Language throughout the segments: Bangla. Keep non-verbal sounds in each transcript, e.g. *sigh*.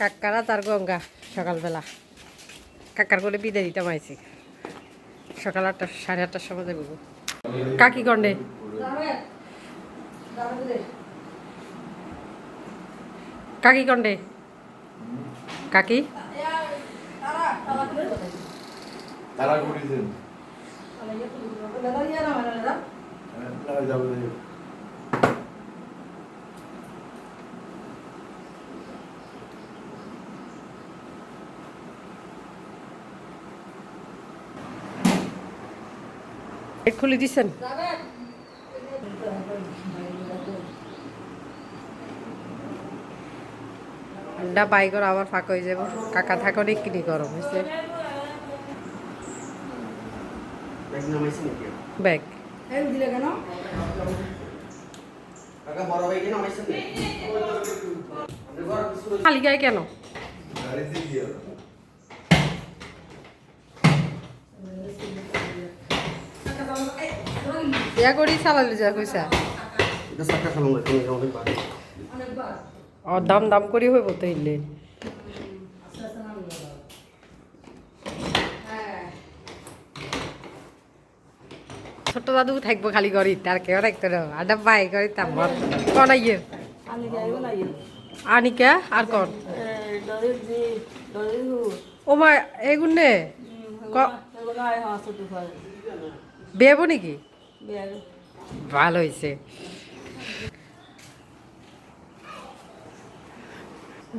কাকারা তার গঙ্গা সকালবেলা। কাকার করে বিদায় দিতে মাইছি সকাল আটটা সাড়ে আটটার সময় যাব কাকি কন্ডে কাকি কন্ডে কাকি? তারা করেছেন না যাবে গেট খুলে দিচ্ছেন ঠান্ডা বাইকর আবার ফাঁকা হয়ে যাব কাকা থাকো কিনি গরম হয়েছে ব্যাগ নামাইছি নাকি? ব্যাগ কাকা বড় ভাই কেন নামাইছেন না আপনি বড় কিছু খালি গায়ে কেন গাড়িতে গিয়ে ইয়া করি চালালে যা কইসা এটা সাকা খালাম না তুমি অনেক বাড়ি ও দাম দাম করি হইব তো ইলে ছোট দাদু থাকব খালি করি তার কেউ রাখতো না আডা বাই করি তাম্বর কোন আইয়ে আনিকা আর কোন ও মা এগুন নে ক- বেবো নাকি ভালো হয়েছে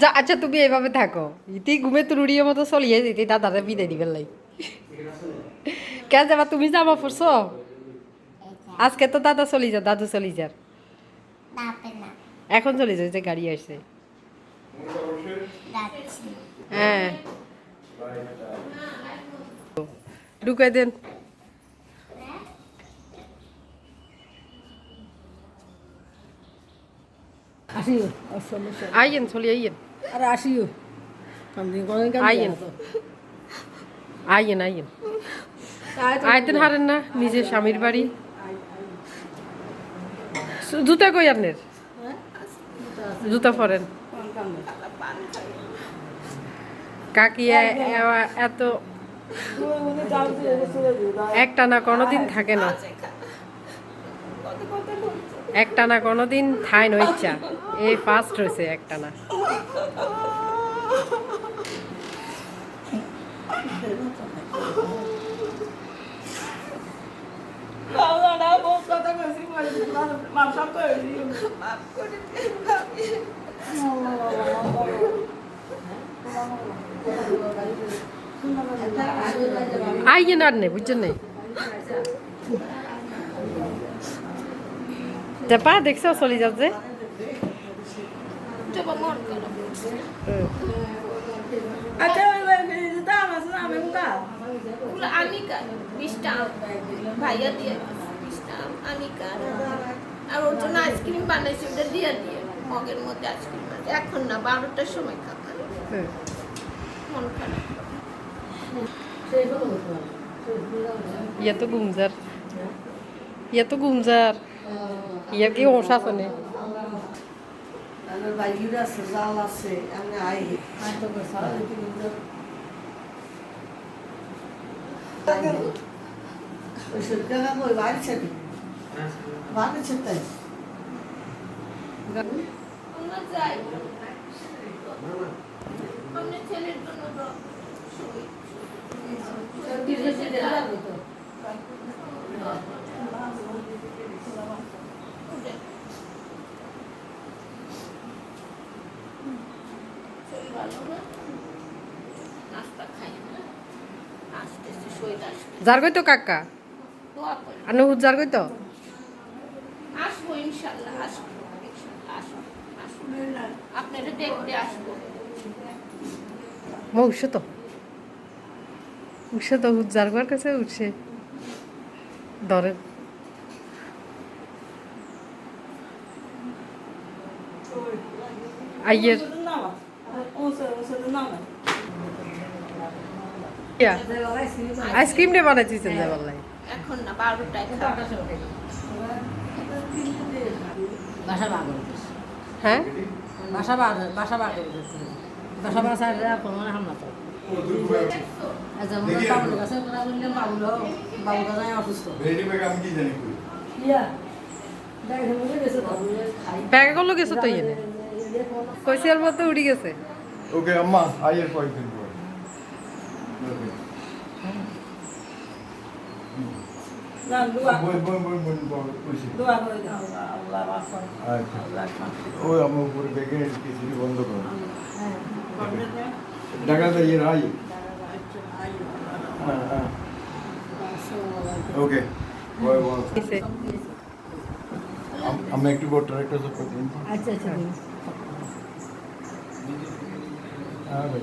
যা আচ্ছা তুমি এইভাবে থাকো। ইতি ঘুমে তুরুড়িয়ে মতো চলিয়ে যেতে দাদারে বিদায় দিবেন লাই কেন যাবা তুমি জামা পড়ছো আজকে তো দাদা চলি যা দাদু চলি যার। এখন চলে যায় যে গাড়ি আসছে। হ্যাঁ। ঢুকাই দেন। আসিও সমস্যা আইয়েন চলি আইয়েন। আর আসিও। আইয়েন। আইয়েন। আইয়েন আইতেন হারেন না নিজের স্বামীর বাড়ি। জুতা কই আপনার? জুতা পরেন। কাকি এত একটা না কোনোদিন থাকে না। একটা না কোনোদিন থাই ন ইচ্ছা এই ফার্স্ট হয়েছে একটা না আইয়েন আর নেই বুঝছেন নেই? পা দেখছ চলে যাচ্ছে আচ্ছা আর ওর জন্য আইসক্রিম বানাইছি ওটা দিয়ে দিয়ে মগের মধ্যে আইসক্রিম এখন না বারোটার সময় খাবার মন খারাপ তো গুমজার ইয়ে তো গুমজার ইয়ে কি ওষা শোনে আমার বাইরে আছে জাল আছে আমি আই আই তো সারা ওই সরকার ওই বাড়ি ছেড়ে বাড়ি ছেড়ে আমরা যাই আমরা ছেলের জন্য র- শুই। উঠে। শরীর ভালো না? নাস্তা খাই না আসতেছে শরীর আসবে যার কই তো কাকা? নুহুদ যার কই তো? আসব ইনশাল্লাহ আসব ইনশাল্লাহ আসব আসব। আপনারা দেখতে আসব। মো উঠছে তো। উঠছে তো হুদ যার ঘর কাছে উঠছে। ধরেন আইয়ের ইয়া আইসক্রিম রে বানাইছিস বললাই এখন না খাব। বাসা বাগ হ্যাঁ? বাসা বাগ বাসা বাগ বাসা বাসা কোনো হামলা তো। যেমন বাবুর কাছে কথা বললাম বাবুল বাবুর কাছে অসুস্থ। রেডি ব্যাগ আমি কি জানি? কই দেখে গেছে তো। খাই ব্যাগে করল গেছো তো ইয়ে কইসিয়ার মতো উড়ি গেছে। ওকে আম্মা আইয়ের কয়েকদিন ওই আমার উপরে ব্যাগে কিছু বন্ধ করো হ্যাঁ করবে না ঢাকাতে ইয়ে আই হ্যাঁ হ্যাঁ ওকে বই বই দিছে। আমি একটু বড় ট্রাক্টর সব করতে আচ্ছা আচ্ছা হ্যাঁ ভাই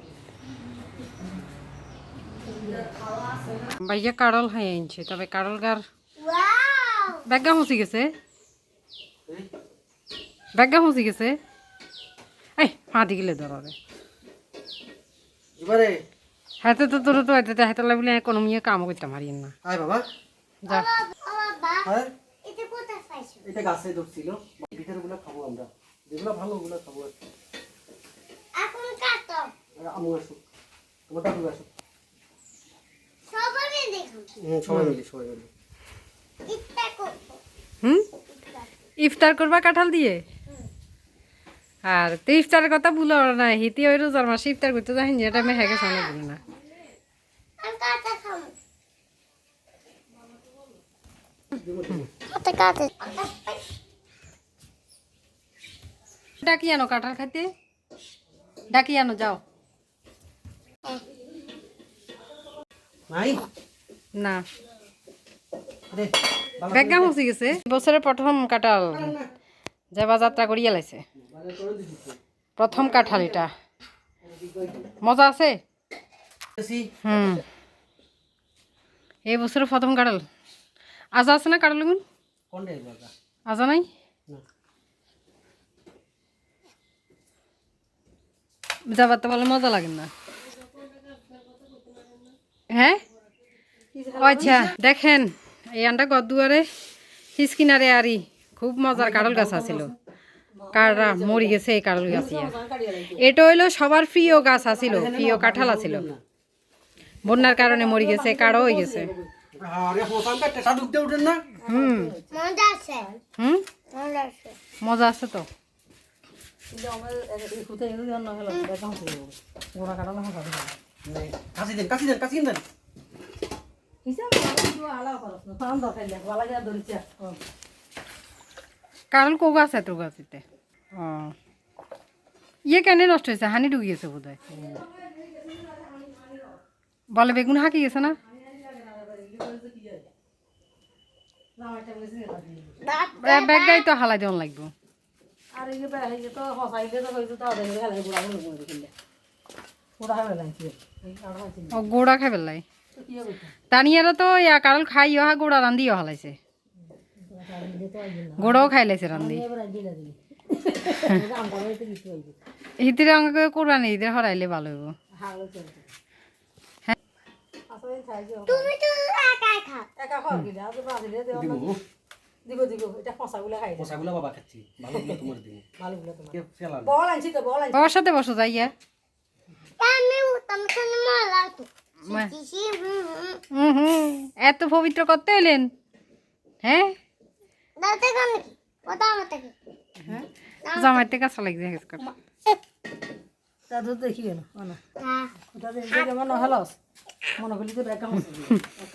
ভাইয়া কারল হাই আনছে তবে কারল গার ব্যাগা মুসি গেছে। ব্যাগা মুসি গেছে। এই হাতি গেলে ধরে gimana হাতে তো তোর তো হাতে হাতে লাগলে কোনো মিয়ে কাম করতে পারিয়েন না। hai baba যা। এটা কোথায় পাইছো? এটা গাছে ধরছিল। ভিতরে গুলো খাব আমরা। যেগুলো ভালো ওগুলো খাব আর কি। এখন কাটো। আমু আসুক। তোমার দাদু আসুক। হুম সবাই মিলে সবাই মিলে। হুম? ইফতার। করবা কাঁঠাল দিয়ে? আর তুই ইফতারের কথা ভুলো না হিতি ওই রোজার মাসে ইফতার করতে যাই এটা আমি হ্যাঁ সামনে ভুলো না। আমি কাটা খাব। ওটা ডাকি আনো কাঁঠাল খাইতে? ডাকি আনো যাও। নাই না। ব্যাগা মুসি গেছে। বছরের প্রথম কাঁঠাল। যাবা যাত্রা করিয়া লাইছে। প্রথম কাঁঠাল এটা। মজা আছে? হুম। এই বছরের প্রথম কাঁঠাল। আজা আছে না কাঁঠাল গুণ আজা? নাই? যাবার তো বলে মজা লাগে না। হ্যাঁ? আচ্ছা দেখেন এই আনটা গদুয়ারে হিসকিনারে আরি খুব মজার কারল গাছ আছিল। কাররা মরি গেছে এই কারল গাছ ইয়া এটা হইল সবার প্রিয় গাছ আছিল প্রিয় কাঁঠাল আছিল। বন্যার কারণে মরি গেছে কারও হয়ে গেছে। আরে হোসান কা টেটা ঢুকতে উঠেন না? হুম। মজা আছে। হুম? মজা আছে। মজা আছে তো। কাশি দেন কাশি দেন কাশি দেন। কারল কো গাছ এত গাছ এতে ও ইয়ে কেন নষ্ট হয়েছে হানি ঢুকে গেছে বোধ হয় বলে বেগুন হাঁকি গেছে না? হালাই গোড়া খাই পেলাই তো তানিয়ারা তো ইয়া কারল খাই অহা গোড়া রান্দিও হালাইছে গোড়াও খাই লাইছে রান্ধি। হিতির আমাকে কোরবানি ঈদের হরাইলে ভালো হইব। হ্যাঁ। আসলে খাই যে তুমি তো একাই খাও। একা খাওয়া গিলা আর বাজিলে দেও দিব। দিব দিব। এটা ফসাগুলো খাই। পোশাকগুলো বাবা খাচ্ছি। ভালোগুলো তোমার দিব ভালোগুলো তোমার। বল আনছি তো বল আনছি। বাবার সাথে বসো যাইয়া। আমি তুমি তো হুম হুম। এত পবিত্র করতে এলেন? হ্যাঁ? দাদা কেন কি কথা আমাকে কি জামাইতে কাঁচা লাগছে হেস কর। তা দেখি হ্যাঁ। দেখি যেমন হলস মনে করলি *laughs* তো ব্যাগ আমার কত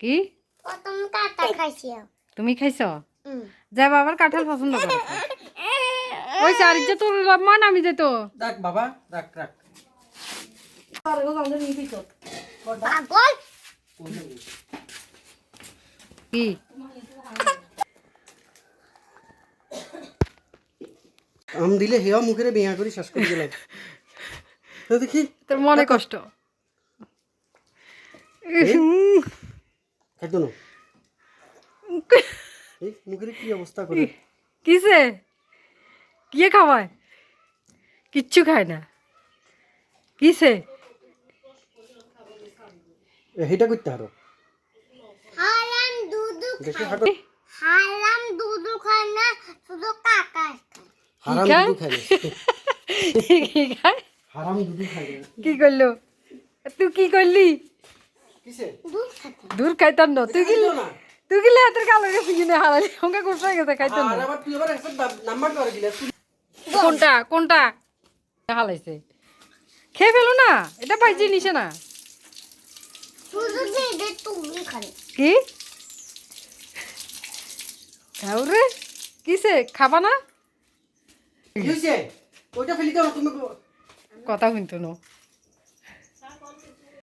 কে তুমি খাইছ? হুম যা বাবার কাঁঠাল পছন্দ করে। *laughs* ওই চারিজে তোর মান আমি যেত। রাখ বাবা রাখ কি? আম দিলে হেয়া মুখের বেয়া করে শেষ করে দিলাম তো দেখি? তোর মনে কষ্ট। খাইতো না? মুখের কি অবস্থা করে কিসে কে খাওয়ায়? কিচ্ছু খায় না। কিসে? হেটা করতে হারো হারাম দুধু দুধু খায় না শুধু কাকা হারাম খায়? দুধু খাই কি খায়? হারাম দুধু কি করল? তুই কি করলি? দূর খাইতাম না। তুই কি খাইতো না। তুই কি হাতের কালো গেছে কিনে হারালি হয়ে গেছে খাইতাম আর না কোনটা? কোনটা? হালাইছে খেয়ে ফেলো না? এটা পাইছি নিছে না। কি? রে। কিসে? খাবা না? কথা শুনতো না।